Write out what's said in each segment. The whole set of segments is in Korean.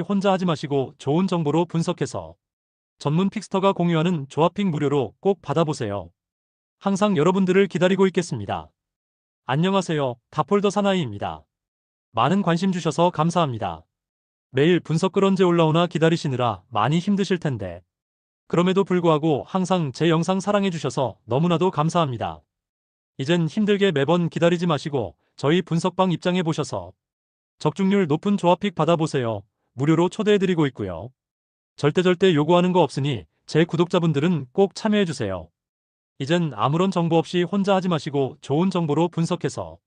혼자 하지 마시고 좋은 정보로 분석해서 전문 픽스터가 공유하는 조합픽 무료로 꼭 받아보세요. 항상 여러분들을 기다리고 있겠습니다. 안녕하세요. 다폴더 사나이입니다. 많은 관심 주셔서 감사합니다. 매일 분석글 언제 올라오나 기다리시느라 많이 힘드실 텐데. 그럼에도 불구하고 항상 제 영상 사랑해주셔서 너무나도 감사합니다. 이젠 힘들게 매번 기다리지 마시고 저희 분석방 입장해 보셔서 적중률 높은 조합픽 받아보세요. 무료로 초대해드리고 있고요. 절대 절대 요구하는 거 없으니 제 구독자분들은 꼭 참여해주세요. 이젠 아무런 정보 없이 혼자 하지 마시고 좋은 정보로 분석해서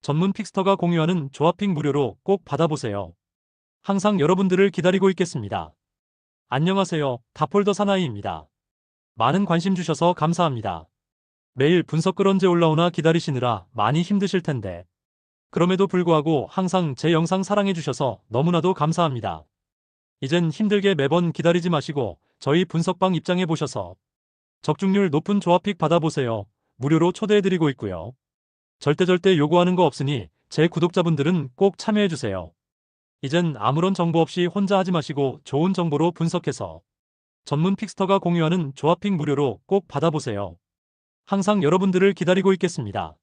전문 픽스터가 공유하는 조합픽 무료로 꼭 받아보세요. 항상 여러분들을 기다리고 있겠습니다. 안녕하세요. 다폴더 사나이입니다. 많은 관심 주셔서 감사합니다. 매일 분석글 언제 올라오나 기다리시느라 많이 힘드실 텐데. 그럼에도 불구하고 항상 제 영상 사랑해주셔서 너무나도 감사합니다. 이젠 힘들게 매번 기다리지 마시고 저희 분석방 입장해 보셔서 적중률 높은 조합픽 받아보세요. 무료로 초대해드리고 있고요. 절대 절대 요구하는 거 없으니 제 구독자분들은 꼭 참여해주세요. 이젠 아무런 정보 없이 혼자 하지 마시고 좋은 정보로 분석해서 전문 픽스터가 공유하는 조합픽 무료로 꼭 받아보세요. 항상 여러분들을 기다리고 있겠습니다.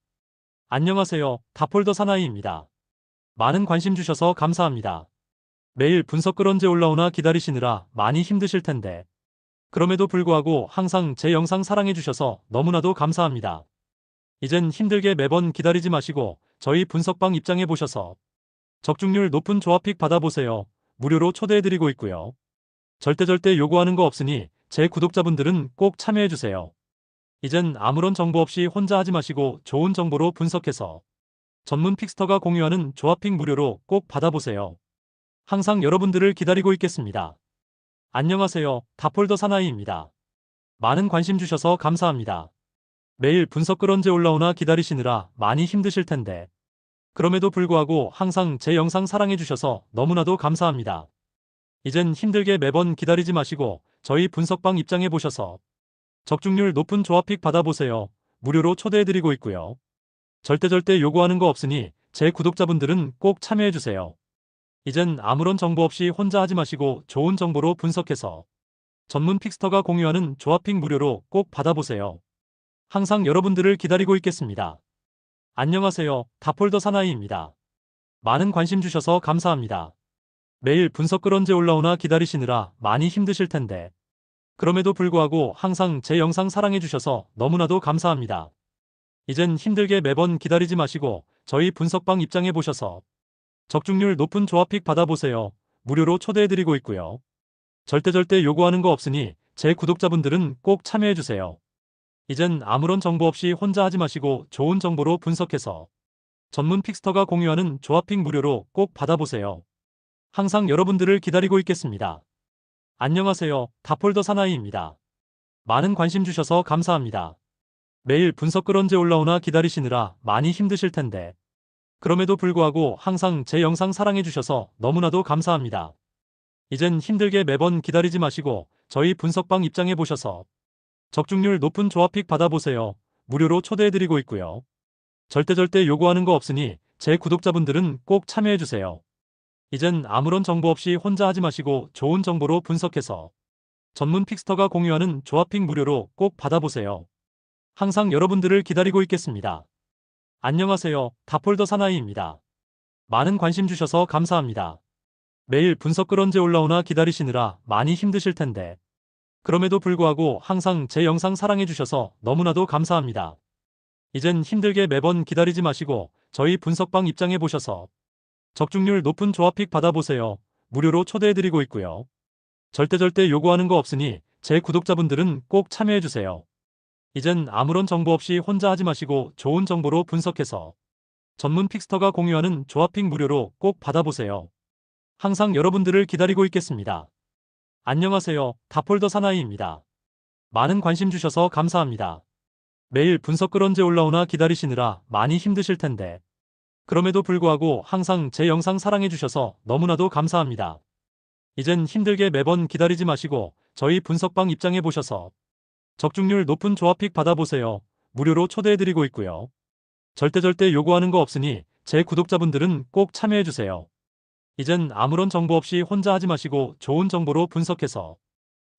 안녕하세요. 다폴더 사나이입니다. 많은 관심 주셔서 감사합니다. 매일 분석글 언제 올라오나 기다리시느라 많이 힘드실 텐데. 그럼에도 불구하고 항상 제 영상 사랑해주셔서 너무나도 감사합니다. 이젠 힘들게 매번 기다리지 마시고 저희 분석방 입장해 보셔서 적중률 높은 조합픽 받아보세요. 무료로 초대해드리고 있고요. 절대 절대 요구하는 거 없으니 제 구독자분들은 꼭 참여해주세요. 이젠 아무런 정보 없이 혼자 하지 마시고 좋은 정보로 분석해서 전문 픽스터가 공유하는 조합픽 무료로 꼭 받아보세요. 항상 여러분들을 기다리고 있겠습니다. 안녕하세요. 다폴더 사나이입니다. 많은 관심 주셔서 감사합니다. 매일 분석글 언제 올라오나 기다리시느라 많이 힘드실 텐데 그럼에도 불구하고 항상 제 영상 사랑해주셔서 너무나도 감사합니다. 이젠 힘들게 매번 기다리지 마시고 저희 분석방 입장해 보셔서 적중률 높은 조합픽 받아보세요. 무료로 초대해드리고 있고요. 절대 절대 요구하는 거 없으니 제 구독자분들은 꼭 참여해주세요. 이젠 아무런 정보 없이 혼자 하지 마시고 좋은 정보로 분석해서 전문 픽스터가 공유하는 조합픽 무료로 꼭 받아보세요. 항상 여러분들을 기다리고 있겠습니다. 안녕하세요. 다폴더 사나이입니다. 많은 관심 주셔서 감사합니다. 매일 분석글 언제 올라오나 기다리시느라 많이 힘드실 텐데. 그럼에도 불구하고 항상 제 영상 사랑해주셔서 너무나도 감사합니다. 이젠 힘들게 매번 기다리지 마시고 저희 분석방 입장해 보셔서 적중률 높은 조합픽 받아보세요. 무료로 초대해드리고 있고요. 절대 절대 요구하는 거 없으니 제 구독자분들은 꼭 참여해주세요. 이젠 아무런 정보 없이 혼자 하지 마시고 좋은 정보로 분석해서 전문 픽스터가 공유하는 조합픽 무료로 꼭 받아보세요. 항상 여러분들을 기다리고 있겠습니다. 안녕하세요. 다폴더 사나이입니다. 많은 관심 주셔서 감사합니다. 매일 분석글 언제 올라오나 기다리시느라 많이 힘드실 텐데 그럼에도 불구하고 항상 제 영상 사랑해주셔서 너무나도 감사합니다. 이젠 힘들게 매번 기다리지 마시고 저희 분석방 입장해 보셔서 적중률 높은 조합픽 받아보세요. 무료로 초대해드리고 있고요. 절대 절대 요구하는 거 없으니 제 구독자분들은 꼭 참여해주세요. 이젠 아무런 정보 없이 혼자 하지 마시고 좋은 정보로 분석해서 전문 픽스터가 공유하는 조합픽 무료로 꼭 받아보세요. 항상 여러분들을 기다리고 있겠습니다. 안녕하세요. 다폴더 사나이입니다. 많은 관심 주셔서 감사합니다. 매일 분석글 언제 올라오나 기다리시느라 많이 힘드실 텐데 그럼에도 불구하고 항상 제 영상 사랑해주셔서 너무나도 감사합니다. 이젠 힘들게 매번 기다리지 마시고 저희 분석방 입장해 보셔서 적중률 높은 조합픽 받아보세요. 무료로 초대해드리고 있고요. 절대 절대 요구하는 거 없으니 제 구독자분들은 꼭 참여해주세요. 이젠 아무런 정보 없이 혼자 하지 마시고 좋은 정보로 분석해서 전문 픽스터가 공유하는 조합픽 무료로 꼭 받아보세요. 항상 여러분들을 기다리고 있겠습니다. 안녕하세요. 다폴더 사나이입니다. 많은 관심 주셔서 감사합니다. 매일 분석글 언제 올라오나 기다리시느라 많이 힘드실 텐데. 그럼에도 불구하고 항상 제 영상 사랑해주셔서 너무나도 감사합니다. 이젠 힘들게 매번 기다리지 마시고 저희 분석방 입장해 보셔서 적중률 높은 조합픽 받아보세요. 무료로 초대해드리고 있고요. 절대 절대 요구하는 거 없으니 제 구독자분들은 꼭 참여해주세요. 이젠 아무런 정보 없이 혼자 하지 마시고 좋은 정보로 분석해서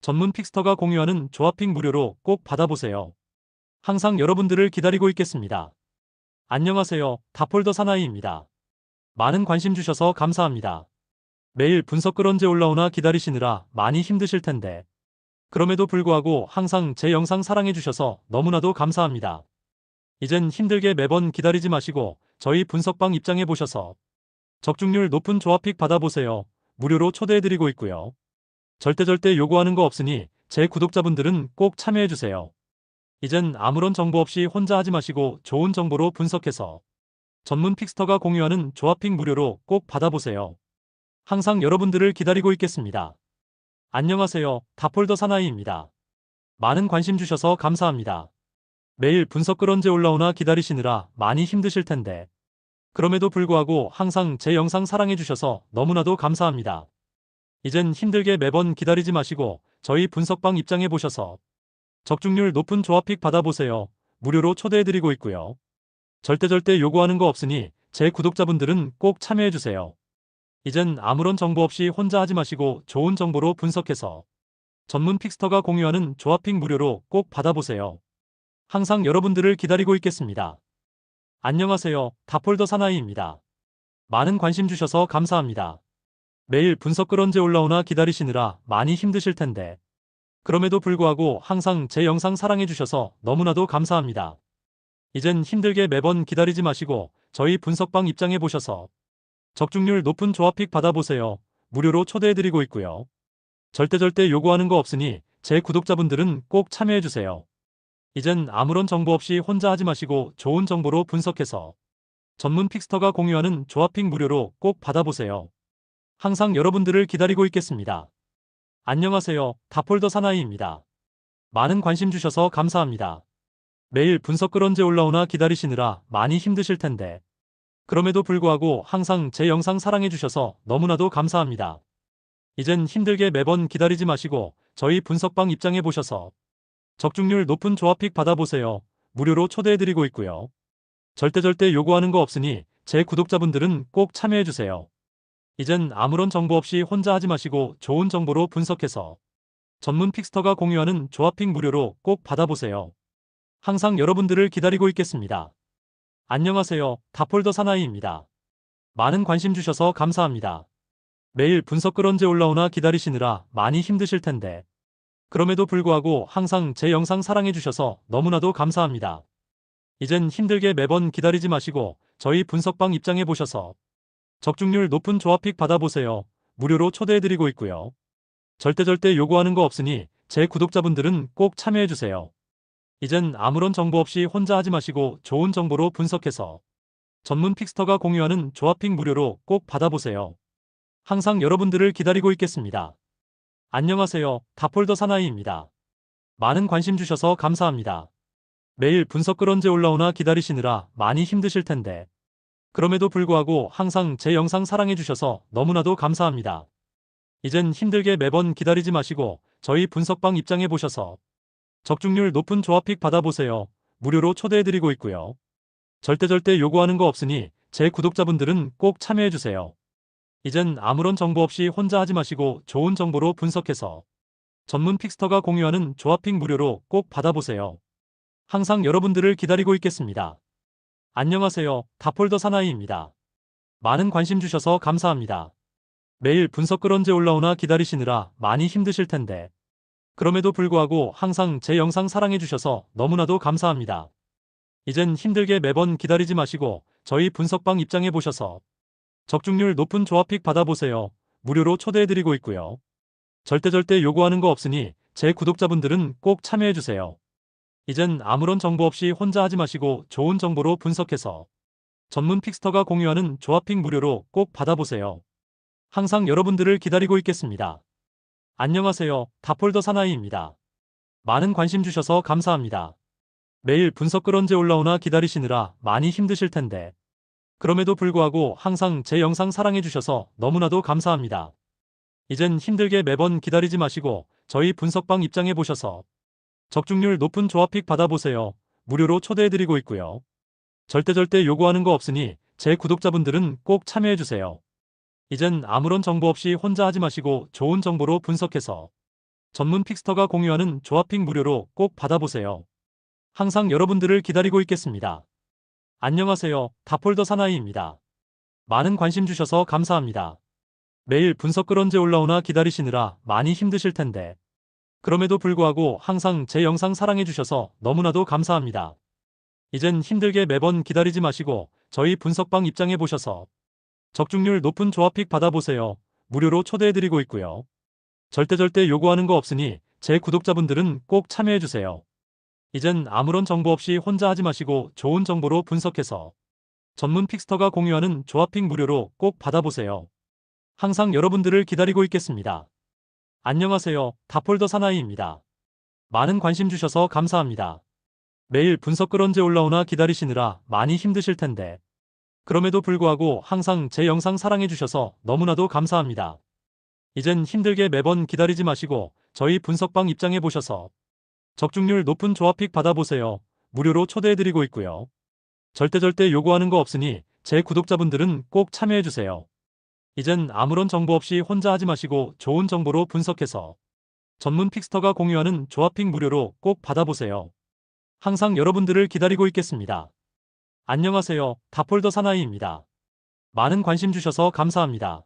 전문 픽스터가 공유하는 조합픽 무료로 꼭 받아보세요. 항상 여러분들을 기다리고 있겠습니다. 안녕하세요. 다폴더 사나이입니다. 많은 관심 주셔서 감사합니다. 매일 분석글 언제 올라오나 기다리시느라 많이 힘드실 텐데. 그럼에도 불구하고 항상 제 영상 사랑해주셔서 너무나도 감사합니다. 이젠 힘들게 매번 기다리지 마시고 저희 분석방 입장해 보셔서 적중률 높은 조합픽 받아보세요. 무료로 초대해드리고 있고요. 절대 절대 요구하는 거 없으니 제 구독자분들은 꼭 참여해주세요. 이젠 아무런 정보 없이 혼자 하지 마시고 좋은 정보로 분석해서 전문 픽스터가 공유하는 조합픽 무료로 꼭 받아보세요. 항상 여러분들을 기다리고 있겠습니다. 안녕하세요. 다폴더 사나이입니다. 많은 관심 주셔서 감사합니다. 매일 분석글 언제 올라오나 기다리시느라 많이 힘드실 텐데. 그럼에도 불구하고 항상 제 영상 사랑해주셔서 너무나도 감사합니다. 이젠 힘들게 매번 기다리지 마시고 저희 분석방 입장해 보셔서 적중률 높은 조합픽 받아보세요. 무료로 초대해드리고 있고요. 절대 절대 요구하는 거 없으니 제 구독자분들은 꼭 참여해주세요. 이젠 아무런 정보 없이 혼자 하지 마시고 좋은 정보로 분석해서 전문 픽스터가 공유하는 조합픽 무료로 꼭 받아보세요. 항상 여러분들을 기다리고 있겠습니다. 안녕하세요. 다폴더 사나이입니다. 많은 관심 주셔서 감사합니다. 매일 분석글 언제 올라오나 기다리시느라 많이 힘드실 텐데. 그럼에도 불구하고 항상 제 영상 사랑해주셔서 너무나도 감사합니다. 이젠 힘들게 매번 기다리지 마시고 저희 분석방 입장해 보셔서 적중률 높은 조합픽 받아보세요. 무료로 초대해드리고 있고요. 절대 절대 요구하는 거 없으니 제 구독자분들은 꼭 참여해주세요. 이젠 아무런 정보 없이 혼자 하지 마시고 좋은 정보로 분석해서 전문 픽스터가 공유하는 조합픽 무료로 꼭 받아보세요. 항상 여러분들을 기다리고 있겠습니다. 안녕하세요. 다폴더 사나이입니다. 많은 관심 주셔서 감사합니다. 매일 분석글 언제 올라오나 기다리시느라 많이 힘드실 텐데 그럼에도 불구하고 항상 제 영상 사랑해주셔서 너무나도 감사합니다. 이젠 힘들게 매번 기다리지 마시고 저희 분석방 입장해 보셔서 적중률 높은 조합픽 받아보세요. 무료로 초대해드리고 있고요. 절대 절대 요구하는 거 없으니 제 구독자분들은 꼭 참여해주세요. 이젠 아무런 정보 없이 혼자 하지 마시고 좋은 정보로 분석해서 전문 픽스터가 공유하는 조합픽 무료로 꼭 받아보세요. 항상 여러분들을 기다리고 있겠습니다. 안녕하세요. 다폴더 사나이입니다. 많은 관심 주셔서 감사합니다. 매일 분석글 언제 올라오나 기다리시느라 많이 힘드실 텐데. 그럼에도 불구하고 항상 제 영상 사랑해주셔서 너무나도 감사합니다. 이젠 힘들게 매번 기다리지 마시고 저희 분석방 입장해 보셔서 적중률 높은 조합픽 받아보세요. 무료로 초대해드리고 있고요. 절대 절대 요구하는 거 없으니 제 구독자분들은 꼭 참여해주세요. 이젠 아무런 정보 없이 혼자 하지 마시고 좋은 정보로 분석해서 전문 픽스터가 공유하는 조합픽 무료로 꼭 받아보세요. 항상 여러분들을 기다리고 있겠습니다. 안녕하세요. 다폴더 사나이입니다. 많은 관심 주셔서 감사합니다. 매일 분석글 언제 올라오나 기다리시느라 많이 힘드실 텐데. 그럼에도 불구하고 항상 제 영상 사랑해주셔서 너무나도 감사합니다. 이젠 힘들게 매번 기다리지 마시고 저희 분석방 입장해 보셔서 적중률 높은 조합픽 받아보세요. 무료로 초대해드리고 있고요. 절대 절대 요구하는 거 없으니 제 구독자분들은 꼭 참여해주세요. 이젠 아무런 정보 없이 혼자 하지 마시고 좋은 정보로 분석해서 전문 픽스터가 공유하는 조합픽 무료로 꼭 받아보세요. 항상 여러분들을 기다리고 있겠습니다. 안녕하세요. 다폴더 사나이입니다. 많은 관심 주셔서 감사합니다. 매일 분석글 언제 올라오나 기다리시느라 많이 힘드실 텐데 그럼에도 불구하고 항상 제 영상 사랑해주셔서 너무나도 감사합니다. 이젠 힘들게 매번 기다리지 마시고 저희 분석방 입장해 보셔서 적중률 높은 조합픽 받아보세요. 무료로 초대해드리고 있고요. 절대 절대 요구하는 거 없으니 제 구독자분들은 꼭 참여해주세요. 이젠 아무런 정보 없이 혼자 하지 마시고 좋은 정보로 분석해서 전문 픽스터가 공유하는 조합픽 무료로 꼭 받아보세요. 항상 여러분들을 기다리고 있겠습니다. 안녕하세요. 다폴더 사나이입니다. 많은 관심 주셔서 감사합니다. 매일 분석글 언제 올라오나 기다리시느라 많이 힘드실 텐데. 그럼에도 불구하고 항상 제 영상 사랑해주셔서 너무나도 감사합니다. 이젠 힘들게 매번 기다리지 마시고 저희 분석방 입장해 보셔서 적중률 높은 조합픽 받아보세요. 무료로 초대해드리고 있고요. 절대 절대 요구하는 거 없으니 제 구독자분들은 꼭 참여해주세요. 이젠 아무런 정보 없이 혼자 하지 마시고 좋은 정보로 분석해서 전문 픽스터가 공유하는 조합픽 무료로 꼭 받아보세요. 항상 여러분들을 기다리고 있겠습니다. 안녕하세요. 다폴더 사나이입니다. 많은 관심 주셔서 감사합니다. 매일 분석글 언제 올라오나 기다리시느라 많이 힘드실 텐데. 그럼에도 불구하고 항상 제 영상 사랑해주셔서 너무나도 감사합니다. 이젠 힘들게 매번 기다리지 마시고 저희 분석방 입장해 보셔서 적중률 높은 조합픽 받아보세요. 무료로 초대해드리고 있고요. 절대 절대 요구하는 거 없으니 제 구독자분들은 꼭 참여해주세요. 이젠 아무런 정보 없이 혼자 하지 마시고 좋은 정보로 분석해서 전문 픽스터가 공유하는 조합픽 무료로 꼭 받아보세요. 항상 여러분들을 기다리고 있겠습니다. 안녕하세요. 다폴더 사나이입니다. 많은 관심 주셔서 감사합니다. 매일 분석글 언제 올라오나 기다리시느라 많이 힘드실 텐데. 그럼에도 불구하고 항상 제 영상 사랑해주셔서 너무나도 감사합니다. 이젠 힘들게 매번 기다리지 마시고 저희 분석방 입장해 보셔서 적중률 높은 조합픽 받아보세요. 무료로 초대해드리고 있고요. 절대 절대 요구하는 거 없으니 제 구독자분들은 꼭 참여해주세요. 이젠 아무런 정보 없이 혼자 하지 마시고 좋은 정보로 분석해서 전문 픽스터가 공유하는 조합픽 무료로 꼭 받아보세요. 항상 여러분들을 기다리고 있겠습니다. 안녕하세요. 다폴더 사나이입니다. 많은 관심 주셔서 감사합니다.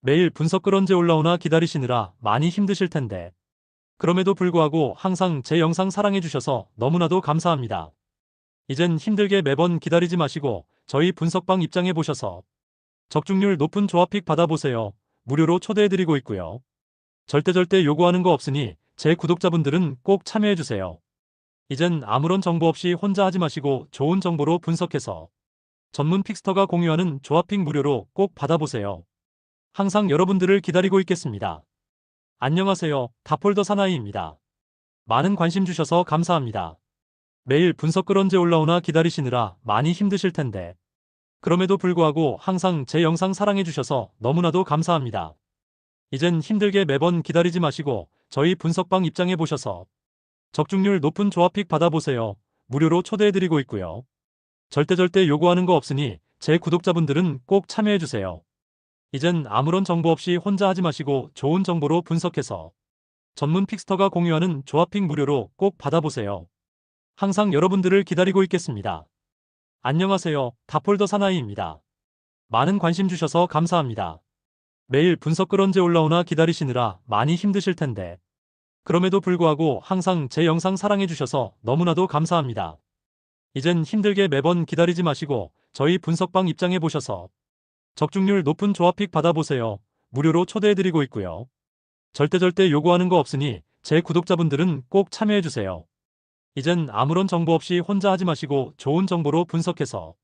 매일 분석글 언제 올라오나 기다리시느라 많이 힘드실 텐데. 그럼에도 불구하고 항상 제 영상 사랑해주셔서 너무나도 감사합니다. 이젠 힘들게 매번 기다리지 마시고 저희 분석방 입장해 보셔서 적중률 높은 조합픽 받아보세요. 무료로 초대해드리고 있고요. 절대 절대 요구하는 거 없으니 제 구독자분들은 꼭 참여해주세요. 이젠 아무런 정보 없이 혼자 하지 마시고 좋은 정보로 분석해서 전문 픽스터가 공유하는 조합픽 무료로 꼭 받아보세요. 항상 여러분들을 기다리고 있겠습니다. 안녕하세요. 다폴더 사나이입니다. 많은 관심 주셔서 감사합니다. 매일 분석글 언제 올라오나 기다리시느라 많이 힘드실 텐데 그럼에도 불구하고 항상 제 영상 사랑해주셔서 너무나도 감사합니다. 이젠 힘들게 매번 기다리지 마시고 저희 분석방 입장해 보셔서 적중률 높은 조합픽 받아보세요. 무료로 초대해드리고 있고요. 절대 절대 요구하는 거 없으니 제 구독자분들은 꼭 참여해주세요. 이젠 아무런 정보 없이 혼자 하지 마시고 좋은 정보로 분석해서 전문 픽스터가 공유하는 조합픽 무료로 꼭 받아보세요. 항상 여러분들을 기다리고 있겠습니다. 안녕하세요. 다폴더 사나이입니다. 많은 관심 주셔서 감사합니다. 매일 분석글 언제 올라오나 기다리시느라 많이 힘드실 텐데. 그럼에도 불구하고 항상 제 영상 사랑해주셔서 너무나도 감사합니다. 이젠 힘들게 매번 기다리지 마시고 저희 분석방 입장해 보셔서 적중률 높은 조합픽 받아보세요. 무료로 초대해드리고 있고요. 절대 절대 요구하는 거 없으니 제 구독자분들은 꼭 참여해주세요. 이젠 아무런 정보 없이 혼자 하지 마시고 좋은 정보로 분석해서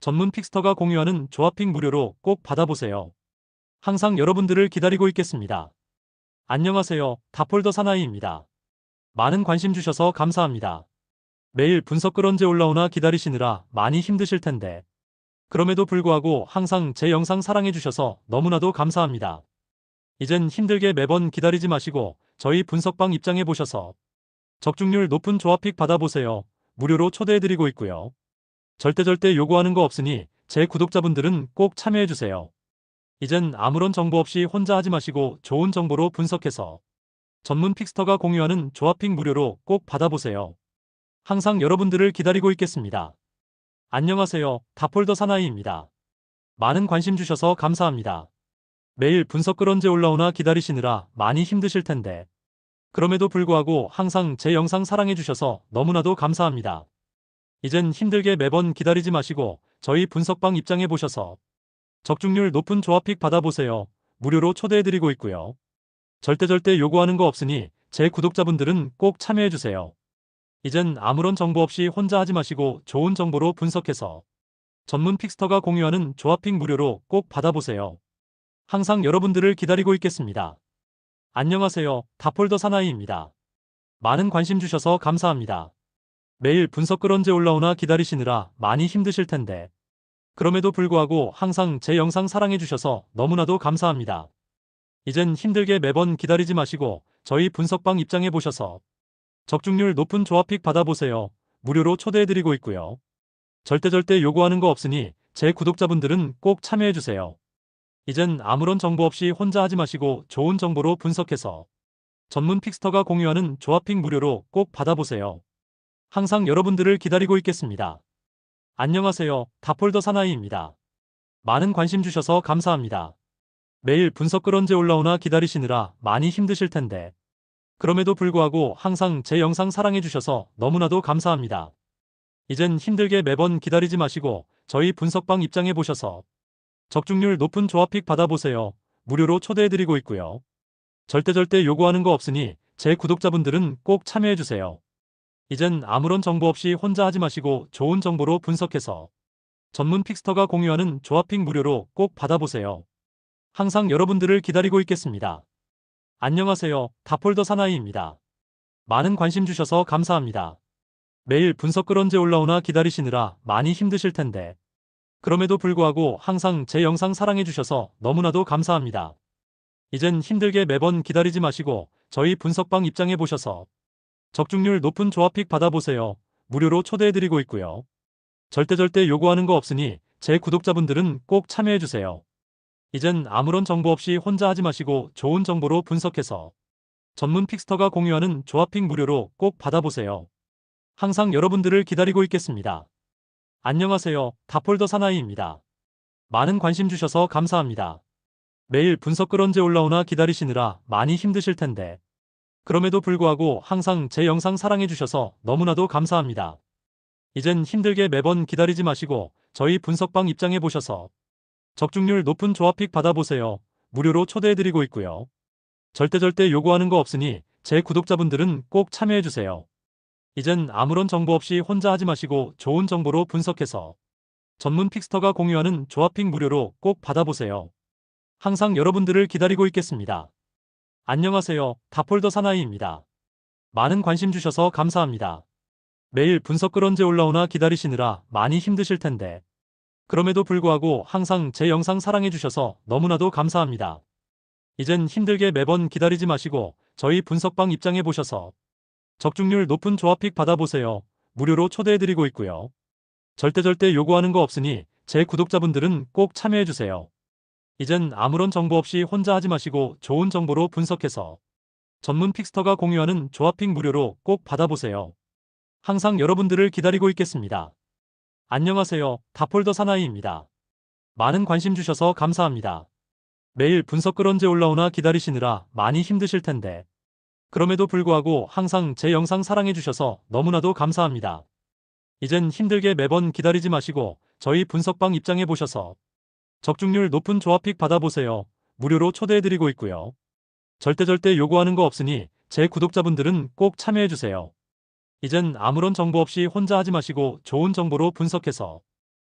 전문 픽스터가 공유하는 조합픽 무료로 꼭 받아보세요. 항상 여러분들을 기다리고 있겠습니다. 안녕하세요. 다폴더 사나이입니다. 많은 관심 주셔서 감사합니다. 매일 분석글 언제 올라오나 기다리시느라 많이 힘드실 텐데 그럼에도 불구하고 항상 제 영상 사랑해주셔서 너무나도 감사합니다. 이젠 힘들게 매번 기다리지 마시고 저희 분석방 입장해 보셔서 적중률 높은 조합픽 받아보세요. 무료로 초대해드리고 있고요. 절대 절대 요구하는 거 없으니 제 구독자분들은 꼭 참여해주세요. 이젠 아무런 정보 없이 혼자 하지 마시고 좋은 정보로 분석해서 전문 픽스터가 공유하는 조합픽 무료로 꼭 받아보세요. 항상 여러분들을 기다리고 있겠습니다. 안녕하세요. 다폴더 사나이입니다. 많은 관심 주셔서 감사합니다. 매일 분석글 언제 올라오나 기다리시느라 많이 힘드실 텐데 그럼에도 불구하고 항상 제 영상 사랑해주셔서 너무나도 감사합니다. 이젠 힘들게 매번 기다리지 마시고 저희 분석방 입장해 보셔서 적중률 높은 조합픽 받아보세요. 무료로 초대해드리고 있고요. 절대 절대 요구하는 거 없으니 제 구독자분들은 꼭 참여해주세요. 이젠 아무런 정보 없이 혼자 하지 마시고 좋은 정보로 분석해서 전문 픽스터가 공유하는 조합픽 무료로 꼭 받아보세요. 항상 여러분들을 기다리고 있겠습니다. 안녕하세요. 다폴더 사나이입니다. 많은 관심 주셔서 감사합니다. 매일 분석글 언제 올라오나 기다리시느라 많이 힘드실 텐데. 그럼에도 불구하고 항상 제 영상 사랑해주셔서 너무나도 감사합니다. 이젠 힘들게 매번 기다리지 마시고 저희 분석방 입장해 보셔서 적중률 높은 조합픽 받아보세요. 무료로 초대해드리고 있고요. 절대 절대 요구하는 거 없으니 제 구독자분들은 꼭 참여해주세요. 이젠 아무런 정보 없이 혼자 하지 마시고 좋은 정보로 분석해서 전문 픽스터가 공유하는 조합픽 무료로 꼭 받아보세요. 항상 여러분들을 기다리고 있겠습니다. 안녕하세요. 다폴더 사나이입니다. 많은 관심 주셔서 감사합니다. 매일 분석글 언제 올라오나 기다리시느라 많이 힘드실 텐데. 그럼에도 불구하고 항상 제 영상 사랑해주셔서 너무나도 감사합니다. 이젠 힘들게 매번 기다리지 마시고 저희 분석방 입장해 보셔서 적중률 높은 조합픽 받아보세요. 무료로 초대해드리고 있고요. 절대 절대 요구하는 거 없으니 제 구독자분들은 꼭 참여해주세요. 이젠 아무런 정보 없이 혼자 하지 마시고 좋은 정보로 분석해서 전문 픽스터가 공유하는 조합픽 무료로 꼭 받아보세요. 항상 여러분들을 기다리고 있겠습니다. 안녕하세요. 다폴더 사나이입니다. 많은 관심 주셔서 감사합니다. 매일 분석글 언제 올라오나 기다리시느라 많이 힘드실 텐데. 그럼에도 불구하고 항상 제 영상 사랑해주셔서 너무나도 감사합니다. 이젠 힘들게 매번 기다리지 마시고 저희 분석방 입장해 보셔서 적중률 높은 조합픽 받아보세요. 무료로 초대해드리고 있고요. 절대 절대 요구하는 거 없으니 제 구독자분들은 꼭 참여해주세요. 이젠 아무런 정보 없이 혼자 하지 마시고 좋은 정보로 분석해서 전문 픽스터가 공유하는 조합픽 무료로 꼭 받아보세요. 항상 여러분들을 기다리고 있겠습니다. 안녕하세요. 다폴더 사나이입니다. 많은 관심 주셔서 감사합니다. 매일 분석글 언제 올라오나 기다리시느라 많이 힘드실 텐데. 그럼에도 불구하고 항상 제 영상 사랑해주셔서 너무나도 감사합니다. 이젠 힘들게 매번 기다리지 마시고 저희 분석방 입장해 보셔서 적중률 높은 조합픽 받아보세요. 무료로 초대해드리고 있고요. 절대 절대 요구하는 거 없으니 제 구독자분들은 꼭 참여해주세요. 이젠 아무런 정보 없이 혼자 하지 마시고 좋은 정보로 분석해서 전문 픽스터가 공유하는 조합픽 무료로 꼭 받아보세요. 항상 여러분들을 기다리고 있겠습니다. 안녕하세요. 다폴더 사나이입니다. 많은 관심 주셔서 감사합니다. 매일 분석글 언제 올라오나 기다리시느라 많이 힘드실 텐데. 그럼에도 불구하고 항상 제 영상 사랑해주셔서 너무나도 감사합니다. 이젠 힘들게 매번 기다리지 마시고 저희 분석방 입장해 보셔서 적중률 높은 조합픽 받아보세요. 무료로 초대해드리고 있고요. 절대 절대 요구하는 거 없으니 제 구독자분들은 꼭 참여해주세요. 이젠 아무런 정보 없이 혼자 하지 마시고 좋은 정보로 분석해서 전문 픽스터가 공유하는 조합픽 무료로 꼭 받아보세요. 항상 여러분들을 기다리고 있겠습니다. 안녕하세요. 다폴더 사나이입니다. 많은 관심 주셔서 감사합니다. 매일 분석글 언제 올라오나 기다리시느라 많이 힘드실 텐데. 그럼에도 불구하고 항상 제 영상 사랑해주셔서 너무나도 감사합니다. 이젠 힘들게 매번 기다리지 마시고 저희 분석방 입장해 보셔서 적중률 높은 조합픽 받아보세요. 무료로 초대해드리고 있고요. 절대 절대 요구하는 거 없으니 제 구독자분들은 꼭 참여해주세요. 이젠 아무런 정보 없이 혼자 하지 마시고 좋은 정보로 분석해서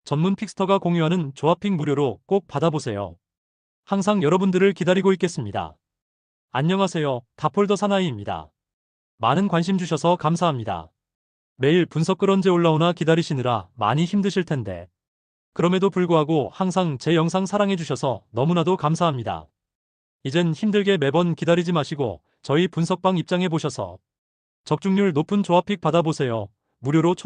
전문 픽스터가 공유하는 조합픽 무료로 꼭 받아보세요. 항상 여러분들을 기다리고 있겠습니다. 안녕하세요. 다폴더 사나이입니다. 많은 관심 주셔서 감사합니다. 매일 분석글 언제 올라오나 기다리시느라 많이 힘드실 텐데. 그럼에도 불구하고 항상 제 영상 사랑해주셔서 너무나도 감사합니다. 이젠 힘들게 매번 기다리지 마시고 저희 분석방 입장해 보셔서 적중률 높은 조합픽 받아보세요. 무료로 초